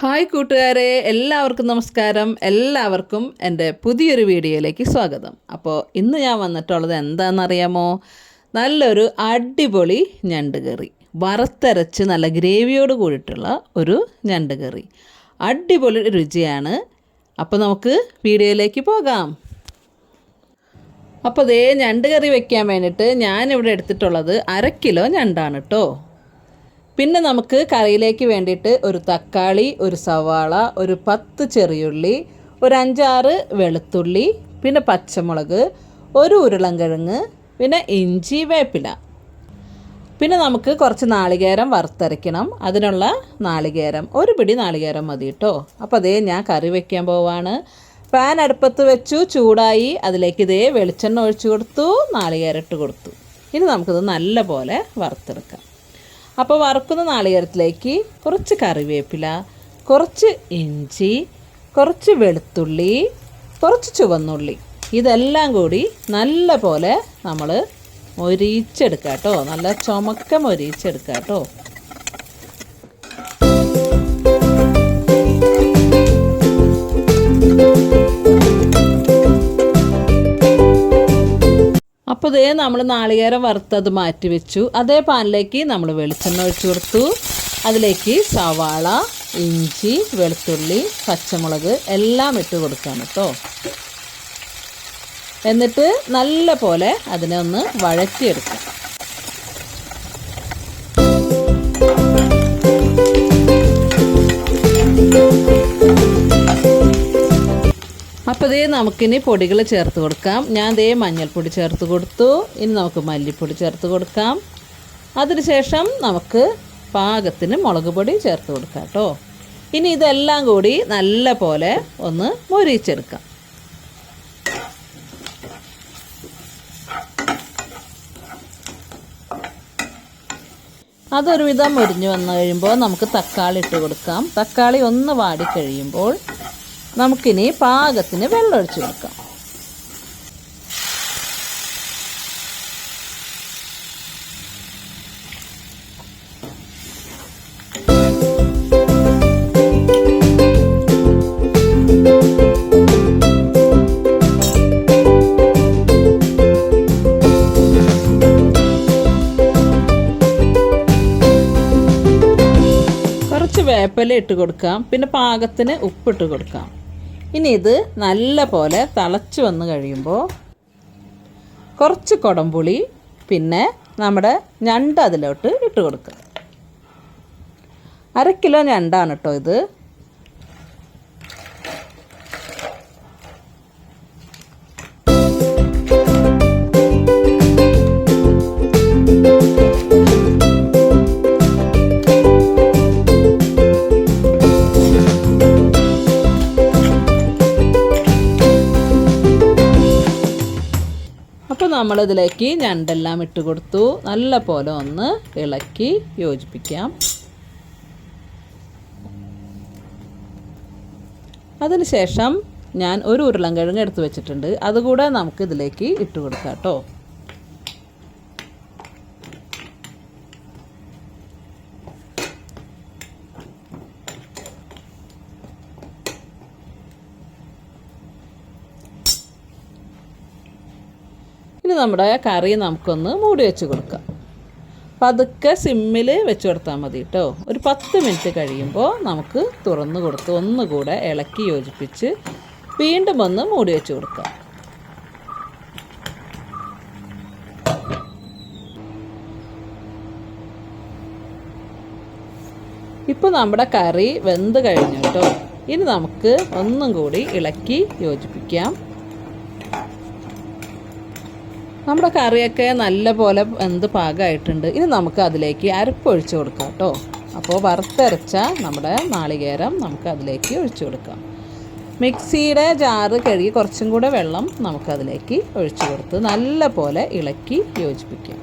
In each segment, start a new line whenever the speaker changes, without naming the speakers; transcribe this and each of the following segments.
Hi കൂട്ടുകാരെ എല്ലാവർക്കും നമസ്കാരം. എല്ലാവർക്കും എന്റെ പുതിയൊരു വീഡിയോയിലേക്ക് സ്വാഗതം. അപ്പോൾ ഇന്ന് ഞാൻ വന്നിട്ടുള്ളത് എന്താണെന്നറിയാമോ? നല്ലൊരു അടിപൊളി ഞണ്ട് കറി. വറുത്തരച്ച് നല്ല ഗ്രേവിയോട് കൂടിയിട്ടുള്ള ഒരു ഞണ്ട് കറി. അടിപൊളി രുചിയാണ്. അപ്പോൾ നമുക്ക് വീഡിയോയിലേക്ക് പോകാം. അപ്പോൾ ദേ ഞണ്ട് കറി വെക്കാൻ വേണ്ടിയിട്ട് ഞാനിവിടെ എടുത്തിട്ടുള്ളത് അര കിലോ ഞണ്ടാണ് കേട്ടോ. പിന്നെ നമുക്ക് കറിയിലേക്ക് വേണ്ടിയിട്ട് ഒരു തക്കാളി ഒരു സവാള ഒരു പത്ത് ചെറിയുള്ളി ഒരു അഞ്ചാറ് വെളുത്തുള്ളി പിന്നെ പച്ചമുളക് ഒരു ഉരുളൻകിഴങ്ങ് പിന്നെ ഇഞ്ചി വേപ്പില. പിന്നെ നമുക്ക് കുറച്ച് നാളികേരം വറുത്തരയ്ക്കണം. അതിനുള്ള നാളികേരം ഒരു പിടി നാളികേരം മതി കേട്ടോ അപ്പോൾ അതേ ഞാൻ കറി വയ്ക്കാൻ പോവാണ്. പാൻ അടുപ്പത്ത് വെച്ചു ചൂടായി അതിലേക്ക് ഇതേ വെളിച്ചെണ്ണ ഒഴിച്ചു കൊടുത്തു നാളികേരം ഇട്ട് കൊടുത്തു. ഇനി നമുക്കിത് നല്ല പോലെ വറുത്തെടുക്കാം. അപ്പോൾ വറുക്കുന്ന നാളികേരത്തിലേക്ക് കുറച്ച് കറിവേപ്പില കുറച്ച് ഇഞ്ചി കുറച്ച് വെളുത്തുള്ളി കുറച്ച് ചുവന്നുള്ളി. ഇതെല്ലാം കൂടി നല്ല പോലെ നമ്മൾ മൊരിച്ചെടുക്കാം കേട്ടോ നല്ല ചുമക്ക മൊരിച്ചെടുക്കാം കേട്ടോ അപ്പോൾ ഇതേ നമ്മൾ നാളികേരം വറുത്തത് മാറ്റി വെച്ചു. അതേ പാനിലേക്ക് നമ്മൾ വെളിച്ചെണ്ണ ഒഴിച്ചു കൊടുത്തു. അതിലേക്ക് സവാള ഇഞ്ചി വെളുത്തുള്ളി പച്ചമുളക് എല്ലാം ഇട്ട് കൊടുക്കാം കേട്ടോ. എന്നിട്ട് നല്ല പോലെ അതിനെ ഒന്ന് വഴറ്റിയെടുക്കാം അപ്പോൾ ഇതേ നമുക്കിനി പൊടികൾ ചേർത്ത് കൊടുക്കാം. ഞാൻ ഇതേ മഞ്ഞൾപ്പൊടി ചേർത്ത് കൊടുത്തു. ഇനി നമുക്ക് മല്ലിപ്പൊടി ചേർത്ത് കൊടുക്കാം. അതിനുശേഷം നമുക്ക് പാകത്തിന് മുളക് പൊടി ചേർത്ത് കൊടുക്കാം കേട്ടോ. ഇനി ഇതെല്ലാം കൂടി നല്ല പോലെ ഒന്ന് മൊരിച്ചെടുക്കാം. അതൊരുവിധം മൊരിഞ്ഞു വന്നു കഴിയുമ്പോൾ നമുക്ക് തക്കാളി ഇട്ട് കൊടുക്കാം. തക്കാളി ഒന്ന് വാടി കഴിയുമ്പോൾ നമുക്കിനി പാകത്തിന് വെള്ളം ഒഴിച്ചു കൊടുക്കാം കുറച്ച് വേപ്പില ഇട്ട് കൊടുക്കാം. പിന്നെ പാകത്തിന് ഉപ്പിട്ട് കൊടുക്കാം. ഇനി ഇത് നല്ല പോലെ തിളച്ച് വന്ന് കഴിയുമ്പോൾ കുറച്ച് കുടംപുളി പിന്നെ നമ്മുടെ ഞണ്ട് അതിലോട്ട് ഇട്ട് കൊടുക്കുക. അര കിലോ ഞണ്ടാണ് കേട്ടോ ഇത്. നമ്മളിതിലേക്ക് ഞണ്ടെല്ലാം ഇട്ട് കൊടുത്തു. നല്ല പോലെ ഒന്ന് ഇളക്കി യോജിപ്പിക്കാം. അതിനുശേഷം ഞാൻ ഒരു ഉരുളൻകിഴങ്ങ് എടുത്ത് വെച്ചിട്ടുണ്ട്. അതുകൂടെ നമുക്ക് ഇതിലേക്ക് ഇട്ട് കൊടുക്കാം കേട്ടോ. നമ്മുടെ കറി നമുക്കൊന്ന് മൂടി വെച്ച് കൊടുക്കാം. പതുക്കെ സിമ്മിൽ വെച്ച് കൊടുത്താൽ മതി കേട്ടോ ഒരു പത്ത് മിനിറ്റ് കഴിയുമ്പോൾ നമുക്ക് തുറന്ന് കൊടുത്ത് ഒന്നുകൂടെ ഇളക്കി യോജിപ്പിച്ച് വീണ്ടും ഒന്ന് മൂടി വെച്ച് കൊടുക്കാം. ഇപ്പോൾ നമ്മുടെ കറി വെന്ത് കഴിഞ്ഞു കേട്ടോ ഇനി നമുക്ക് ഒന്നും കൂടി ഇളക്കി യോജിപ്പിക്കാം. നമ്മുടെ കറിയൊക്കെ നല്ല പോലെ എന്ത് പാകമായിട്ടുണ്ട് ഇനി നമുക്ക് അതിലേക്ക് അരപ്പ് ഒഴിച്ച് കൊടുക്കാം കേട്ടോ. അപ്പോൾ വറുത്തരച്ച നമ്മുടെ നാളികേരം നമുക്ക് അതിലേക്ക് ഒഴിച്ചു കൊടുക്കാം. മിക്സിയുടെ ജാറ് കഴുകി കുറച്ചും കൂടെ വെള്ളം നമുക്കതിലേക്ക് ഒഴിച്ചു കൊടുത്ത് നല്ല പോലെ ഇളക്കി യോജിപ്പിക്കാം.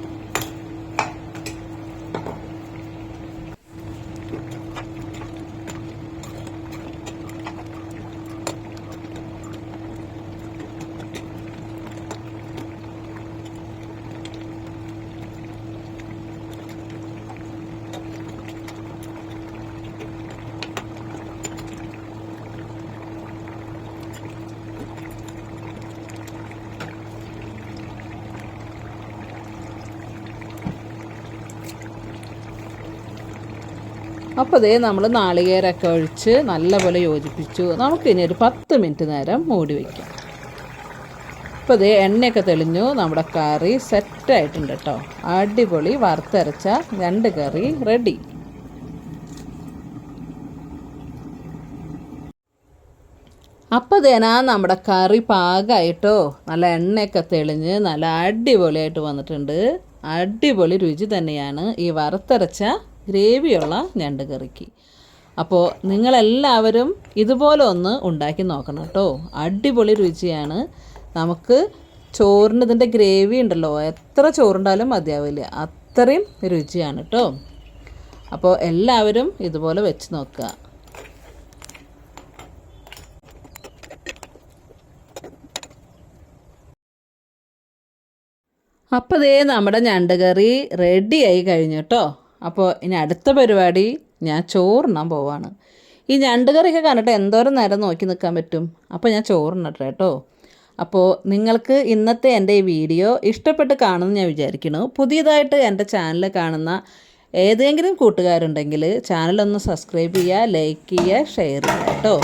അപ്പോൾ ഇതേ നമ്മൾ നാളികേരമൊക്കെ ഒഴിച്ച് നല്ലപോലെ യോജിപ്പിച്ചു. നമുക്കിനി ഒരു പത്ത് മിനിറ്റ് നേരം മൂടി വയ്ക്കാം അപ്പോൾ ഇതേ എണ്ണയൊക്കെ തെളിഞ്ഞു. നമ്മുടെ കറി സെറ്റായിട്ടുണ്ട് കേട്ടോ അടിപൊളി വറുത്തരച്ച രണ്ട് കറി റെഡി അപ്പോൾ തേനാ നമ്മുടെ കറി പാകമായിട്ടോ നല്ല എണ്ണയൊക്കെ തെളിഞ്ഞ് നല്ല അടിപൊളിയായിട്ട് വന്നിട്ടുണ്ട്. അടിപൊളി രുചി തന്നെയാണ് ഈ വറുത്തരച്ച ഗ്രേവിയുള്ള ഞണ്ട് കറിക്ക്. അപ്പോൾ നിങ്ങളെല്ലാവരും ഇതുപോലെ ഒന്ന് ഉണ്ടാക്കി നോക്കണം കേട്ടോ. അടിപൊളി രുചിയാണ്. നമുക്ക് ചോറിന് ഇതിന്റെ ഗ്രേവി ഉണ്ടല്ലോ. എത്ര ചോറുണ്ടാലും മതിയാവില്ല. അത്രയും രുചിയാണ് കേട്ടോ. അപ്പോൾ എല്ലാവരും ഇതുപോലെ വെച്ച് നോക്കുക. അപ്പോൾ ദേ നമ്മുടെ ഞണ്ട് കറി റെഡി ആയി കഴിഞ്ഞു കേട്ടോ. അപ്പോൾ ഇനി അടുത്ത പരിപാടി ഞാൻ ചോറിനാൻ പോവാണ്. ഈ ഞണ്ട് കറിയൊക്കെ കണ്ടിട്ട് എന്തോരം നേരം നോക്കി നിൽക്കാൻ പറ്റും? അപ്പോൾ ഞാൻ ചോറിനട്ടെ കേട്ടോ. അപ്പോൾ നിങ്ങൾക്ക് ഇന്നത്തെ എന്റെ ഈ വീഡിയോ ഇഷ്ടപ്പെട്ട് കാണുമെന്ന് ഞാൻ വിചാരിക്കുന്നു. പുതിയതായിട്ട് എന്റെ ചാനൽ കാണുന്ന ഏതെങ്കിലും കൂട്ടുകാരുണ്ടെങ്കിൽ ചാനലൊന്ന് സബ്സ്ക്രൈബ് ചെയ്യുക ലൈക്ക് ചെയ്യുക ഷെയർ ചെയ്യുക കേട്ടോ.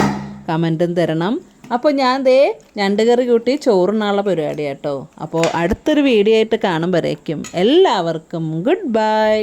കമന്റും തരണം. അപ്പോൾ ഞാൻ ദേ ഞണ്ട് കറി കൂട്ടി ചോറിനുള്ള പരിപാടി കേട്ടോ. അപ്പോൾ അടുത്തൊരു വീഡിയോ ആയിട്ട് കാണുമ്പോഴേക്കും എല്ലാവർക്കും ഗുഡ് ബൈ.